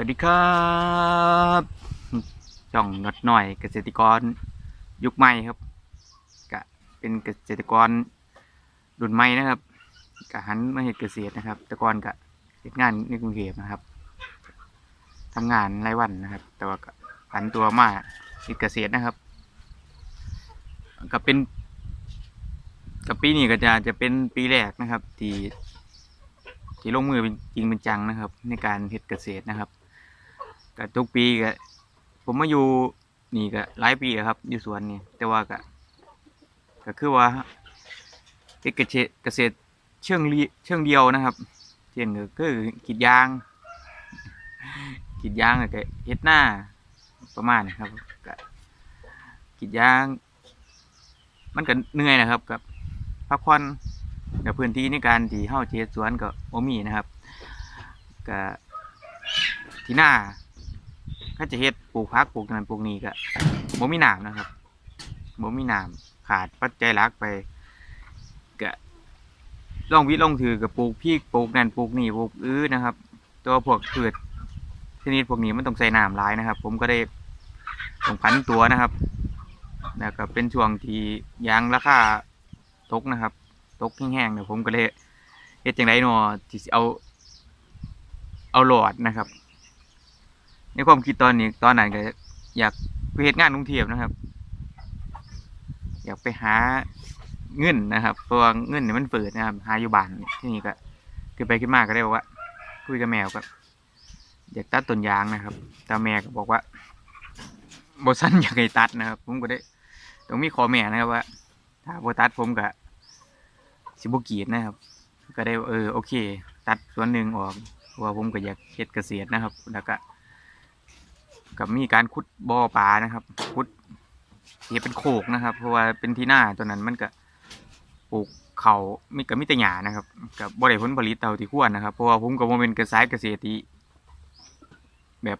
วัสดีครับช่องนดหน่อยเกษตรกรยุคใหม่ครับกะเป็นเกษตรกรรุ่นใหม่นะครับกะหันมาเฮ็ดเกษตรนะครับ แต่ก่อนกะเฮ็ดงานในกรุงเทพนะครับทำงานรายวันนะครับ แต่ว่าผันตัวมาเฮ็ดเกษตรนะครับก็เป็นกับปีนี้ก็จะจะเป็นปีแรกนะครับที่ที่ลงมือเป็นจริงเป็นจังนะครับ ในการเฮ็ดเกษตรนะครับ ก็ทุกปีก็ผมมาอยู่นี่ก็หลายปีแล้วครับ อยู่สวนนี่แต่ว่าก็ก็คือว่าเฮ็ดเกษตรเกษตรเชิงลีเชิงเดียวนะครับเช่นก็คือกีดยางกีดยางแล้วก็เฮ็ดหน้าประมาณนี้ครับก็กีดยาง มันก็เหนื่อยนะครับกับพักผ่อนกับพื้นที่ในการที่เฮาเฮ็ดสวนก็บ่มีนะครับก็ที่หน้า ถ้าจะเฮ็ดปลูกผักปลูกนั่นปลูกนี่ก็บ่มีน้ำนะครับบ่มีน้ำขาดปัจจัยหลักไปก็ลองวิลองถือกับปลูกพริกปลูกนั่นปลูกนี่ปลูกอื้อนะครับ ตัวพวกพืชชนิดพวกนี้มันต้องใส่น้ำหลายนะครับ ผมก็ได้ต้องพันตัวนะครับแล้วก็เป็นช่วงที่ยางราคาตกนะครับ ตกแห้งๆเนี่ยผมก็เลยเฮ็ดจังไดเนาะที่เอาเอาหลอดนะครับ ในความคิดตอนนี้ตอนนั้นก็อยากไปเฮ็ดงานกรุงเทพนะครับ อยากไปหาเงินนะครับเพราะว่าเงินเนี่ยมันเปิดนะครับ หาอยู่บ้านที่นี่ก็คือไปขึ้นมาก็ได้บอกว่า คุยกับแมวก็อยากตัดต้นยางนะครับแต่แม่ก็บอกว่าบสั้นอยากให้ตัดนะครับ ผมก็ได้ต้องมีขอแม่นะครับว่า ถ้าโบตัดผมก็สิบกีดนะครับ ก็ได้เออโอเค ตัดส่วนหนึ่งออกเพราะว่าผมก็อยากเฮ็ดเกษตรนะครับ แล้วก็ กับมีการขุดบ่อปลานะครับขุดเฮ็เป็นโคกนะครับ เพราะว่าเป็นที่หน้าตัวนั้นมันก็ปลูกเขามีก็มีแต่หญ้านะครับ กับบ่ได้ผลผลิตเท่าที่ควรนะครับ เพราะว่าผมก็บ่เป็นเกษตรเกษตรีแบบ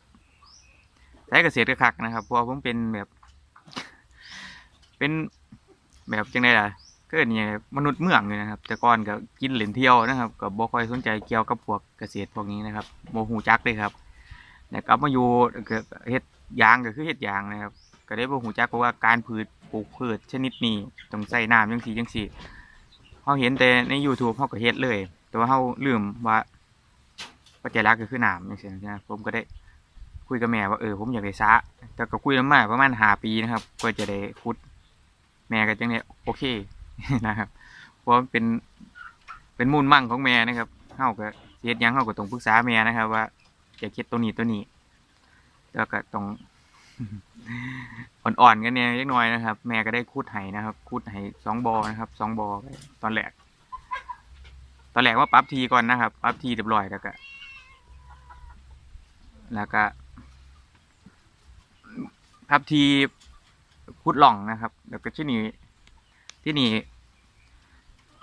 สายเกษตรคักนะครับ เพราะว่าผมเป็นแบบ เป็นแบบจังไดล่ะก็เนี่ยมนุษย์เมืองเลยนะครับ แต่ก่อนก็กินเหรียญเที่ยวนะครับก็บ่ค่อยสนใจเกี่ยวกับพวกเกษตรพวกนี้นะครับบ่ฮู้จักเลยครับ แล้วก็มาอยู่เฮ็ดยางก็คือเฮ็ดยางนะครับ ก็ได้บ่ฮู้จักเพราะว่าการพืชปลูกพืชชนิดนี้ต้องใส่น้ำจังซี่จังซี่เฮาเห็นแต่ใน YouTube เฮาก็เฮ็ดเลย แต่ว่าเฮาลืมว่าปัจจัยหลักก็คือน้ำจังซี่นะผมก็ได้คุยกับแม่ว่าเออผมอยากได้สระแต่ก็คุยกันมาประมาณ5ปีนะครับ ก็จะได้ขุด แม่ก็จังได้โอเคนะครับเพราะเป็นเป็นมูลมั่งของแม่นะครับเฮาก็เฮ็ดยังเฮาก็ต้องปรึกษาแม่นะครับว่า จะคิดตัวนี้ตัวนี้แล้วก็ต้องอ่อนๆกันเนี่ยเล็กน้อยนะครับ แม่ก็ได้คูดไห้นะครับ คูดไห้สองบอนะครับสองบอตอนแรกตอนแรกว่าปั๊บทีก่อนนะครับปั๊บทีเรียบร้อยแล้วก็แล้วก็ปั๊บทีคูดหล่องนะครับ แล้วก็ที่นี่ที่นี่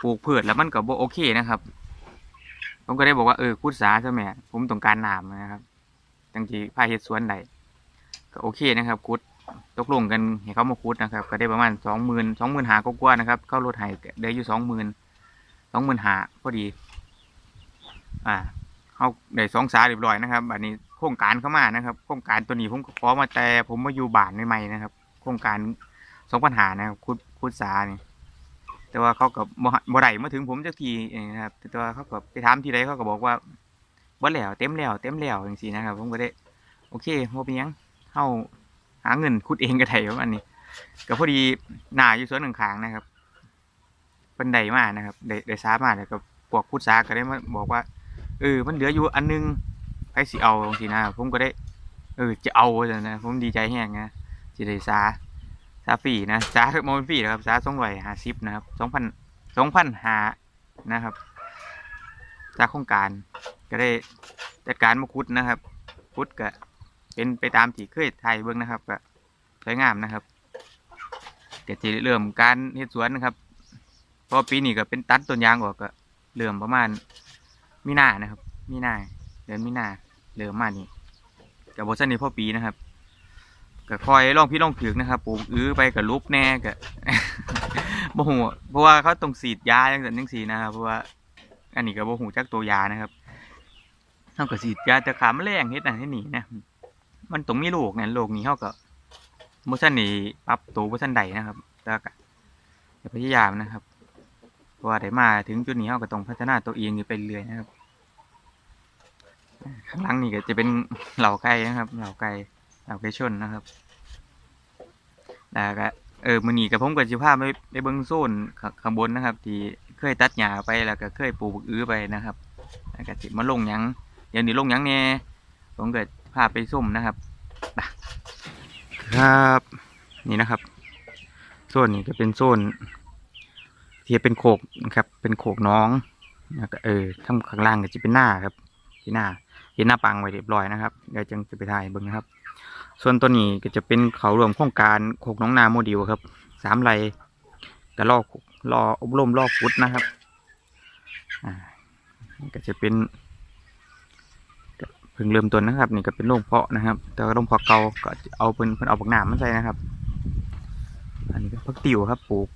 ปลูกพืชแล้วมันก็บโอเคนะครับ ผมก็ได้บอกว่าเออคุดสาใช่ไหมผมต้องการน้ำนะครับจังทีพาเฮ็ดสวนใดก็โอเคนะครับคุดตกลงกันให้เขามาคุดนะครับ ก็ได้ประมาณสองหมื่นสองหมื่นหากว่านะครับ เข้ารถไห้ได้อยู่สองหมื่นสองหมื่นหาพอดี อ่าเขาได้สองสาเรียบร้อยนะครับอันนี้โครงการเข้ามานะครับโครงการตัวนี้ผมขอมาแต่ผมมาอยู่บ้านใหม่ๆนะครับ โครงการสองปัญหานะครับคุดคุดสาเนี่ย แต่ว่าเขาก็บ่บ่ได้มาถึงผมจักทีนะครับแต่ว่าเขาก็ไปถามทีไรเขาก็บอกว่าบ่แล้วเต็มแล้วเต็มแล้วจังซี่นะครับ ผมก็ได้ โอเคบ่เป็นยังเฮาหาเงินขุดเองก็ได้ประมาณนี้ก็พอดีหน้าอยู่สวนข้างนะครับเพิ่นไดมานะครับได้ได้สามาแล้วก็พวกพุทธาก็ได้มาบอกว่าเออมันเหลืออยู่อันนึงใครสิเอาจังซี่นะผมก็ได้ เออจะเอาจังนะผมดีใจแฮงนะสิได้สา ซาฟีนะซาโมนฟีนะครับซาสองร้อยห้าสิบนะครับสองพันสองพันหานะครับจากโครงการก็ได้จัดการมาคุดนะครับคุดก็เป็นไปตามที่เคยถ่ายเบื้องนะครับก็สวยงามนะครับเดี๋ยวจะเริ่มการเฮ็ดสวนนะครับพราะปีนี้ก็เป็นตัดต้นยางออกก็เริ่มประมาณมีนานะครับ มีนาเดือนมีนาเริ่มมานี่กับบทสันนี้พ่อปีนะครับ ก็คอยลองพี่ลองถือนะครับปลูกอื้อไปกับลุบแน่ก็บ่หูเพราะว่าเขาต้องสีดยาจังสันจังสีนะครับเพราะว่าอันนี้ก็บ่หูจักตัวยานะครับเฮาก็สิยาจะขาแมลงเฮ็ดนั่นเฮ็ดนี่นะมันต้องมีโรคเนี่ยโรคนี้เฮาก็บ่ทันได้ปรับตัวบ่ทันใดนะครับแต่ก็พยายามนะครับเพราะว่าได้มาถึงจุดนี้เฮาก็ต้องพัฒนาตัวเองอยู่ไปเรื่อยนะครับข้างหลังนี่ก็จะเป็นเหล่าไก่นะครับ เหล่าไก่ เหล่าไก่ชนนะครับแล้วก็เออมื้อนี้ก็ผมก็สิพาไปไปเบิ่งโซนข้างข้างบนนะครับ ที่เคยตัดหญ้าไปแล้วก็เคยปลูกอื้อไปนะครับแล้วก็สิมาลงหยังเดี๋ยวนี้ลงหยังแหน่ผมก็พาไปส้มนะครับครับนี่นะครับโซนนี้ก็เป็นโซนที่เป็นโขกนะครับ เป็นโขกน้องแล้วก็เออข้างข้างล่างก็จะเป็นหน้าครับ ที่หน้าเห็นหน้าปังไว้เรียบร้อยนะครับเดี๋ยวจึงจะไปถ่ายเบิ่งนะครับ ส่วนตัวนี้ก็จะเป็นเขารวมโครงการโคกน้องนาโมเดลครับสามไรก็รอรออบรมรอฟุตนะครับก็จะเป็นเพิ่งเริ่มต้นนะครับ นี่ก็เป็นโรงเพาะนะครับ แต่ว่าโรงเพาะเก่าก็เอาเป็นเพิ่นเอาบักหนามมาใส่นะครับ อันนี้ก็พักติ๋วครับปลูก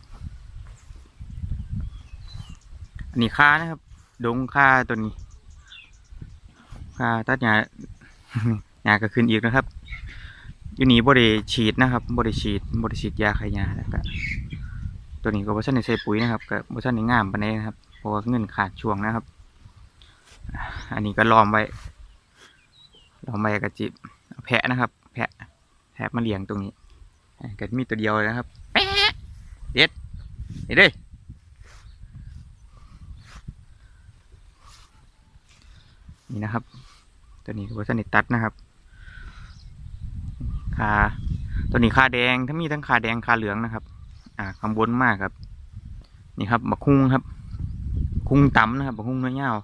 อันนี้ค่านะครับ ดงค่าตัวนี้ค่าตัดหญ้าหญ้าก็ขึ้นอีกนะครับ อยู่นี่บริฉีดนะครับบริฉีดบริฉีดยาขายาแล้วก็ตัวนี้ก็บ่ทันได้ใส่ปุ๋ยนะครับก็บ่ทันได้งามปานใดนะครับเพราะว่าเงินขาดช่วงนะครับ อันนี้ก็ล้อมไว้ล้อมไว้กับจิเอาแพะนะครับ แพะแพะมาเลี้ยงตรงนี้ก็มีตัวเดียวเลยนะครับแปะเด็ดเด็ดเด้นี่นะครับ ตัวนี้ก็บ่ทันได้ตัดนะครับ คาตัวนี้คาแดงถ้ามีทั้งคาแดงคาเหลืองนะครับ อ่าข้างบนมากครับ นี่ครับบักคุ้งครับ คุ้งต่ำนะครับบักคุ้งเนื้อยาว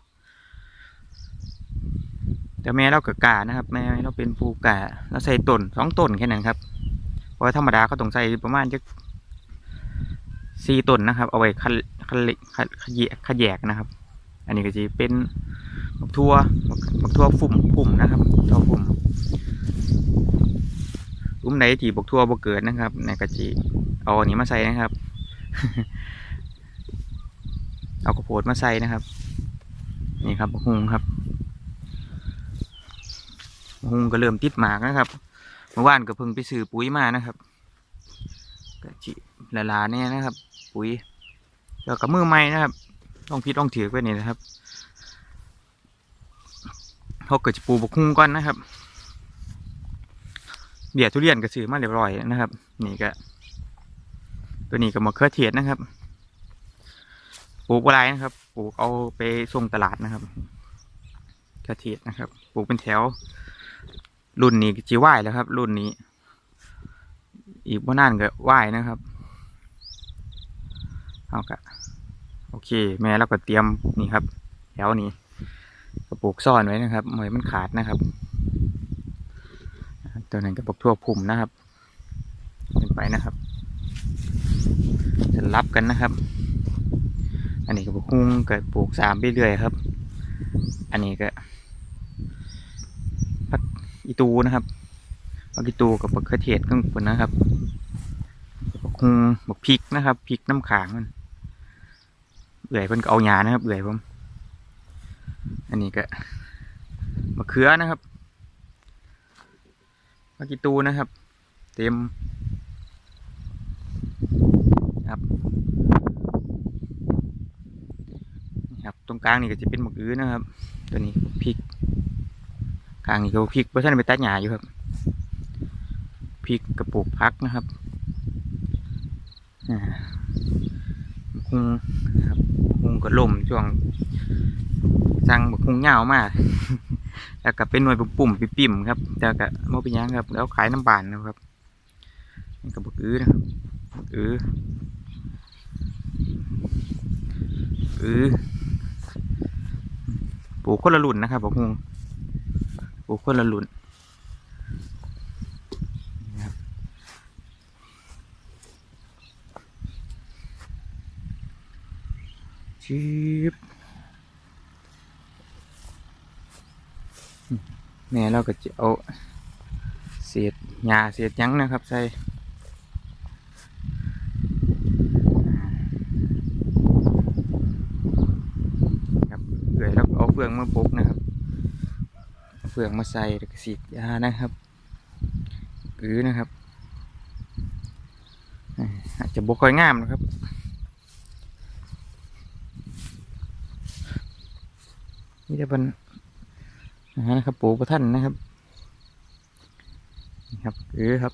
แต่แม่เราเกิดกานะครับ แม่เราเป็นปูกาเราใส่ต้นสองต้นแค่นั้นครับ เพราะธรรมดาเขาต้องใส่ประมาณจะสี่ต้นนะครับ เอาไว้คัดคัดเล็กขยขยแยกนะครับ อันนี้ก็จะเป็นบักทั่วบักบักทั่วฝุ่มฝุ่มนะครับทั่วฝุ่ม อุ้มไหนที่บกทั่วบกเกิดนะครับในกะจิเอาอันนี้มาใส่นะครับ เอากระโพดมาใส่นะครับ นี่ครับบกฮุงครับบกฮุงก็เริ่มติดหมากนะครับเมื่อวานก็เพิ่งไปซื้อปุ๋ยมานะครับกะจิละลาเนี่ยนะครับ ปุ๋ยแล้วกับมือใหม่นะครับต้องพิดต้องถือไว้นี่นะครับเขาเกิดจะปูบกฮุงก่อนนะครับ เบียดทุเรียนก็ซื้อมาเรียบร้อยนะครับ นี่ก็ตัวนี้ก็มะเขือเทศนะครับ ปลูกอะไรนะครับ ปลูกเอาไปส่งตลาดนะครับเขือเทศนะครับ ปลูกเป็นแถว รุ่นนี้จีไหวแล้วครับ รุ่นนี้ อีกว่านานก็ไหวนะครับเอากะโอเค แม่เราก็เตรียมนี่ครับแถวนี้ก็ปลูกซ่อนไว้นะครับไม่ให้มันขาดนะครับ ตัวนั้นก็บอกทั่วพุ่มนะครับเป็นไปนะครับจะรับกันนะครับ อันนี้ก็บอกคุ้งเกิดปลูกสามไปเรื่อยครับ อันนี้ก็พักอีตูนะครับพักอีตูกับบักเขือเทศข้างบนนะครับบักคุ้งบักพริกนะครับพริกน้ำขางมันเอื่อยเพิ่นก็เอาหยานะครับเอื่อยผมอันนี้ก็มะเขือนะครับ ปากิตูนะครับ เต็มครับนี่ครับตรงกลางนี่ก็จะเป็นหมกอื้อนะครับ ตัวนี้พริกกลางนี่ก็พริกเพราะฉะนั้นไปตัดหญ้าอยู่ครับพริกกระปุกพักนะครับอ่าบักคุงครับคุงก็ล่มช่วงสั่งบักคุงยามาก แล้วก็เป็นหน่วยปุ่มๆปิ่มๆครับแต่ก็โมเป็นยังครับ แล้วขายน้ำบานนะครับนี่ก็บกอื้อนะครับกอื้ออื้อปลูกคนละรุ่นนะครับบักฮุงปลูกคนละรุ่นนี่ครับชิบ แม่เราก็จะเอาเศษหญ้าเศษยังนะครับ ใส่ครับเอื่อยแล้วเอาเฟืองมาปุกนะครับเฟืองมาใส่แล้วก็สีดยานะครับอือนะครับอาจจะบกค่อยงามนะครับนี่จะเป็น นะครับปูประท่านนะครับครับเออครับ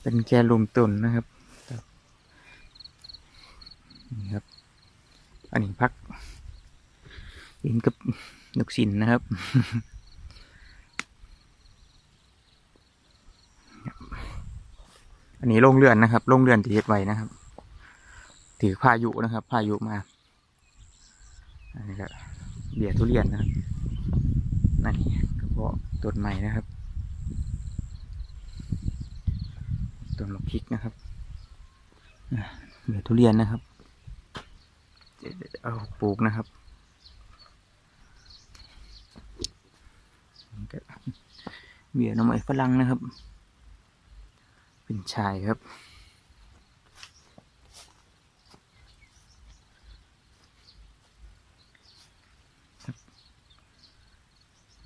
เป็นแกลุมตุนนะครับนี่ครับ อันนี้พักกินกับนกสินนะครับอันนี้ลงเรือนนะครับลงเรือนที่เฮ็ดไว้นะครับ ถือพายุนะครับ พายุมา อันนี้ก็เบียร์ทุเรียนนะครับนั่นกระเพาะต้นใหม่นะครับต้นมะพริกนะครับเบียร์ทุเรียนนะครับเอาปลูกนะครับเบียร์น้ำไม้ฝรั่งนะครับ เป็นชายครับ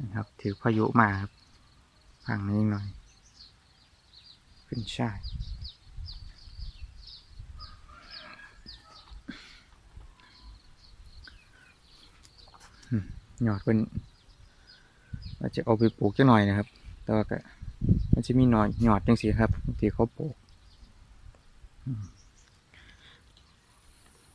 นะครับ ถือพายุมาครับพังนิดหน่อย ขึ้นช่ายหยอดเป็นว่าจจะเอาไปปลูกจะหน่อยนะครับ แต่ว่าก็มันจะมีหน่อยหยอดจังสีครับที่เขาปลูก